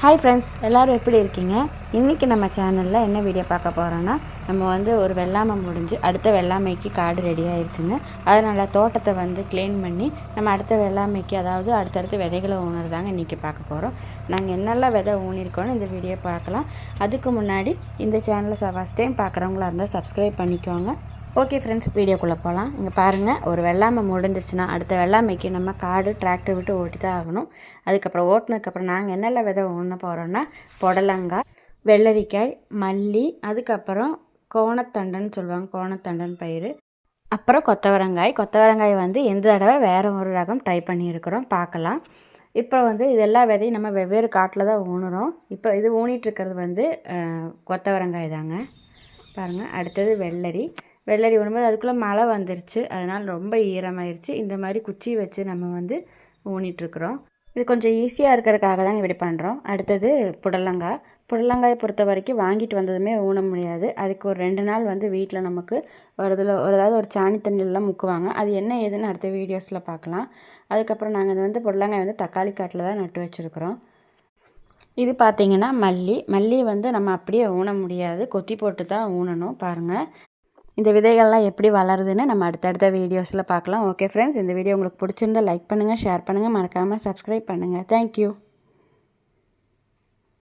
Hi friends எல்லோரும் எப்படி இருக்கீங்க? இன்றைக்கி நம்ம சேனலில் என்ன வீடியோ பார்க்க போகிறோன்னா நம்ம வந்து ஒரு வெள்ளாமை முடிஞ்சு அடுத்த வெள்ளாமைக்கு காடு ரெடி ஆயிடுச்சுங்க அதனால் தோட்டத்தை வந்து க்ளீன் பண்ணி நம்ம அடுத்த வெள்ளாமைக்கு அதாவது அடுத்தடுத்த விதைகளை ஊனுறதாங்க இன்றைக்கி பார்க்க போகிறோம் நாங்கள் என்னெல்லாம் விதை ஊனிருக்கோன்னு இந்த வீடியோ பார்க்கலாம். அதுக்கு முன்னாடி இந்த சேனலை ஃபஸ்ட் டைம் பார்க்குறவங்களா இருந்தால் சப்ஸ்கிரைப் பண்ணிக்கோங்க. ஓகே ஃப்ரெண்ட்ஸ் வீடியோக்குள்ளே போகலாம் இங்கே பாருங்கள் ஒரு வெள்ளாமை முடிஞ்சிச்சுன்னா அடுத்த வெள்ளாமைக்கு நம்ம காடு டிராக்டர் விட்டு ஓட்டி தான் ஆகணும். அதுக்கப்புறம் ஓட்டினதுக்கப்புறம் நாங்கள் என்னென்ன விதை ஊன போகிறோன்னா புடலங்காய் வெள்ளரிக்காய் மல்லி அதுக்கப்புறம் கோணத்தண்டன் சொல்லுவாங்க கோணத்தண்டன் பயிர் அப்புறம் கொத்தவரங்காய். கொத்தவரங்காய் வந்து எந்த தடவை வேறு ஒரு ரகம் ட்ரை பண்ணியிருக்கிறோம் பார்க்கலாம். இப்போ வந்து இது எல்லா விதையும் நம்ம வெவ்வேறு காட்டில் தான் ஊனுறோம் இப்போ இது ஊனிட்டு இருக்கிறது வந்து கொத்தவரங்காய் தாங்க. பாருங்கள் அடுத்தது வெள்ளரி. வெள்ளரி ஊனும்போது அதுக்குள்ளே மழை வந்துருச்சு. அதனால் ரொம்ப ஈரமாயிருச்சு. இந்த மாதிரி குச்சி வச்சு நம்ம வந்து ஊனிட்டுருக்குறோம். இது கொஞ்சம் ஈஸியாக இருக்கிறதுக்காக தான் இப்படி பண்ணுறோம் அடுத்தது புடலங்காய். புடலங்காயை பொறுத்த வரைக்கும் வாங்கிட்டு வந்ததுமே ஊன முடியாது. அதுக்கு ஒரு ரெண்டு நாள் வந்து வீட்டில் நமக்கு ஒரு இதில் ஒரு ஏதாவது ஒரு சாணி தண்ணியிலலாம் முக்குவாங்க. அது என்ன ஏதுன்னு அடுத்த வீடியோஸில் பார்க்கலாம் அதுக்கப்புறம் நாங்கள் இது வந்து புடலங்காய் வந்து தக்காளி காட்டில் தான் நட்டு வச்சுருக்குறோம். இது பார்த்திங்கன்னா மல்லி. மல்லி வந்து நம்ம அப்படியே ஊன முடியாது. கொத்தி போட்டு தான் ஊனணும் பாருங்கள் இந்த விதைகள்லாம் எப்படி வளருதுன்னு நம்ம அடுத்தடுத்த வீடியோஸில் பார்க்கலாம். ஓகே ஃப்ரெண்ட்ஸ் இந்த வீடியோ உங்களுக்கு பிடிச்சிருந்தா லைக் பண்ணுங்கள் ஷேர் பண்ணுங்கள் மறக்காமல் சப்ஸ்கிரைப் பண்ணுங்கள் தேங்க்யூ